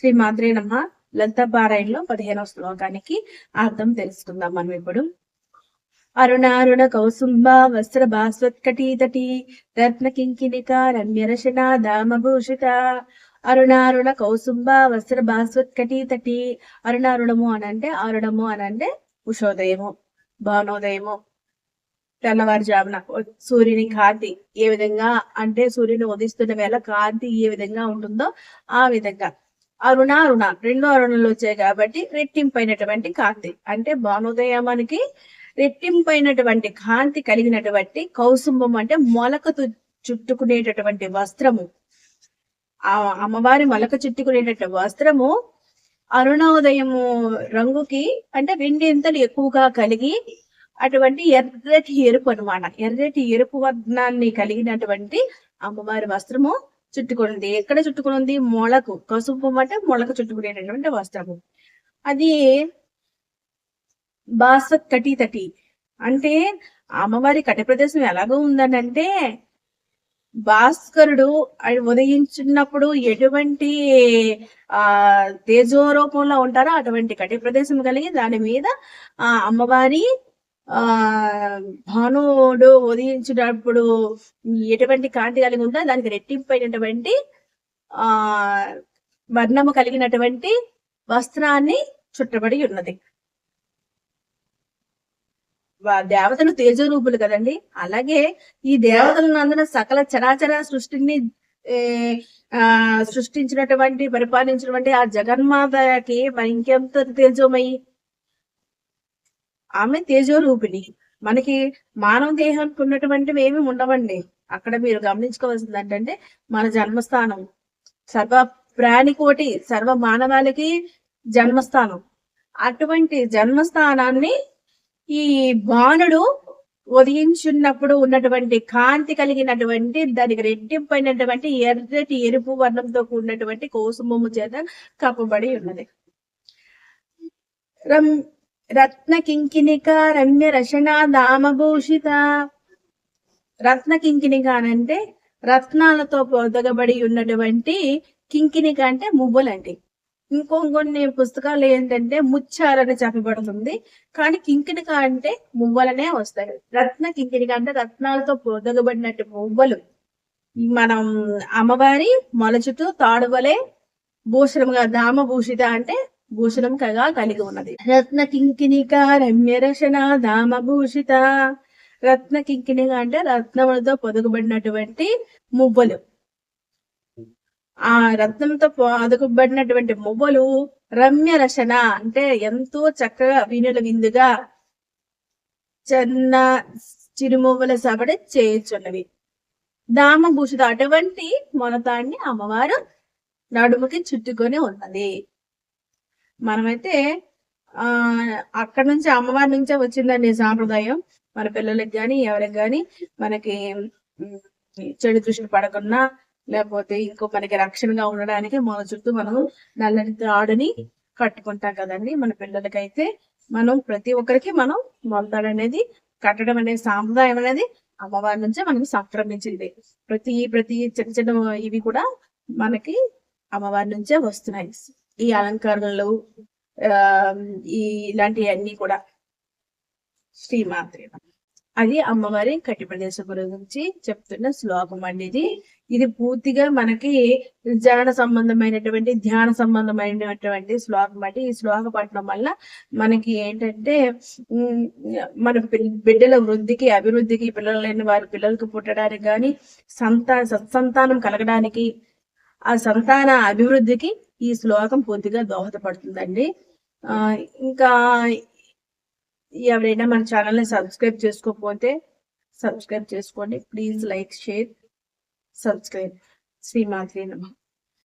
శ్రీ మాద్రే నమ లలితాపారాయణలో పదిహేనవ శ్లోకానికి అర్థం తెలుసుకుందాం మనం ఇప్పుడు. అరుణారుణ కౌసుంబ వస్త్ర భాస్వత్కటీతటి రత్న కింకినిక రమ్యరచన దామభూషిత. అరుణారుణ కౌసుంబ వస్త్ర భాస్వత్కటీతటి అరుణారుణము అనంటే అరుణము అనంటే ఉషోదయము భానోదయము. తెల్లవారుజామున సూర్యుని కాంతి ఏ విధంగా అంటే సూర్యుని ఉదిస్తున్న వేళ కాంతి ఏ విధంగా ఉంటుందో ఆ విధంగా. అరుణ అరుణ. రెండు అరుణలు వచ్చాయి కాబట్టి రెట్టింపైనటువంటి కాంతి అంటే భానోదయమానికి రెట్టింపైనటువంటి కాంతి కలిగినటువంటి కౌసుంబం అంటే మొలకతో చుట్టుకునేటటువంటి వస్త్రము. ఆ అమ్మవారి మొలక చుట్టుకునేటటువంటి వస్త్రము అరుణోదయము రంగుకి అంటే రెండింతలు ఎక్కువగా కలిగి అటువంటి ఎర్రటి ఎరుపు అనమాట ఎర్రటి ఎరుపు వర్ణాన్ని కలిగినటువంటి అమ్మవారి వస్త్రము చుట్టుకున్నది ఎక్కడ ఉంది మొలకు. కసుపు అంటే మొలకు చుట్టుకునేటటువంటి వస్త్రము. అది బాస్వత్ కటి తటి అంటే అమ్మవారి కటి ప్రదేశం ఎలాగో ఉందనంటే భాస్కరుడు ఉదయించినప్పుడు ఎటువంటి ఆ తేజోరూపంలో ఉంటారో అటువంటి కటి ప్రదేశం కలిగి దాని మీద ఆ అమ్మవారి ఆ భానుడు ఉదయించినప్పుడు ఎటువంటి కాంతి కలిగి ఉందో? దానికి రెట్టింపైనటువంటి ఆ వర్ణము కలిగినటువంటి వస్త్రాన్ని చుట్టబడి ఉన్నది. దేవతలు తేజరూపులు కదండి. అలాగే ఈ దేవతలను అందరూ సకల చరాచర సృష్టిని ఆ సృష్టించినటువంటి పరిపాలించినటువంటి ఆ జగన్మాతకి మరి ఇంకెంత తేజోమయి? ఆమె తేజోరూపిణి. మనకి మానవ దేహానికి ఉన్నటువంటివి ఏమి ఉండవండి. అక్కడ మీరు గమనించుకోవాల్సింది ఏంటంటే మన జన్మస్థానం. సర్వ ప్రాణికోటి సర్వ మానవాళికి జన్మస్థానం. అటువంటి జన్మస్థానాన్ని ఈ బాణుడు ఉదయించున్నప్పుడు ఉన్నటువంటి కాంతి కలిగినటువంటి దానికి రెట్టింపైనటువంటి ఎర్రటి ఎరుపు వర్ణంతో కూడినటువంటి కోసుమొమ్ము చేత కప్పబడి ఉన్నది. రత్నకింకినిక రమ్య రచన దామభూషిత రత్న అనంటే రత్నాలతో పొదగబడి ఉన్నటువంటి కింకినిక అంటే మువ్వలండి. ఇంకో కొన్ని పుస్తకాలు ఏంటంటే ముచ్చారని చెప్పబడుతుంది. కానీ కింకినిక అంటే మువ్వలనే వస్తాయి. రత్న కింకినిక అంటే రత్నాలతో పొదగబడినట్టు మువ్వలు. మనం అమ్మవారి మొలచుతూ తాడువలే భూషణంగా దామభూషిత అంటే భూషణం కగా కలిగి ఉన్నది. రత్న కింకిణిక రమ్యరచన దామభూషిత రత్న కింకిణిక అంటే రత్నములతో పొదుగుబడినటువంటి మువ్వలు. ఆ రత్నంతో పొదుగుబడినటువంటి మువ్వలు రమ్య రచన అంటే ఎంతో చక్కగా వినుల విందుగా చిన్న చిరుమువ్వల సబడి చేయుచున్నవి. దామభూషిత అటువంటి మొనతాన్ని అమ్మవారు నడుముకి చుట్టుకొని ఉన్నది. మనమైతే ఆ అక్కడ నుంచి అమ్మవారి నుంచే వచ్చిందండి సాంప్రదాయం. మన పిల్లలకి కానీ ఎవరికి కానీ మనకి చెడు దృష్టి పడకుండా లేకపోతే ఇంకో మనకి రక్షణగా ఉండడానికి మన చుట్టూ మనం నల్లని త్రాడుని కట్టుకుంటాం కదండి. మన పిల్లలకైతే మనం ప్రతి ఒక్కరికి మనం మొలతాడు అనేది కట్టడం అనేది సాంప్రదాయం అనేది అమ్మవారి నుంచే మనకి సంక్రమించింది ప్రతి ప్రతి చిన్న చిన్న ఇవి కూడా మనకి అమ్మవారి నుంచే వస్తున్నాయి. ఈ అలంకరణలు ఈ ఇలాంటివన్నీ కూడా శ్రీమాత్రి అది అమ్మవారి కట్టి ప్రదేశం గురించి చెప్తున్న శ్లోకం అండి ఇది. ఇది పూర్తిగా మనకి జరణ సంబంధమైనటువంటి ధ్యాన సంబంధమైనటువంటి శ్లోకం అంటే ఈ శ్లోక పట్టడం వల్ల మనకి ఏంటంటే మన బిడ్డల వృద్ధికి అభివృద్ధికి పిల్లలు లేని వారి పిల్లలకు పుట్టడానికి కానీ సంతా సత్సంతానం కలగడానికి ఆ సంతాన అభివృద్ధికి ఈ శ్లోకం పూర్తిగా దోహదపడుతుందండి. ఇంకా ఎవరైనా మన ఛానల్ని సబ్స్క్రైబ్ చేసుకోకపోతే సబ్స్క్రైబ్ చేసుకోండి. Please like share subscribe. శ్రీమాత్రి నమ.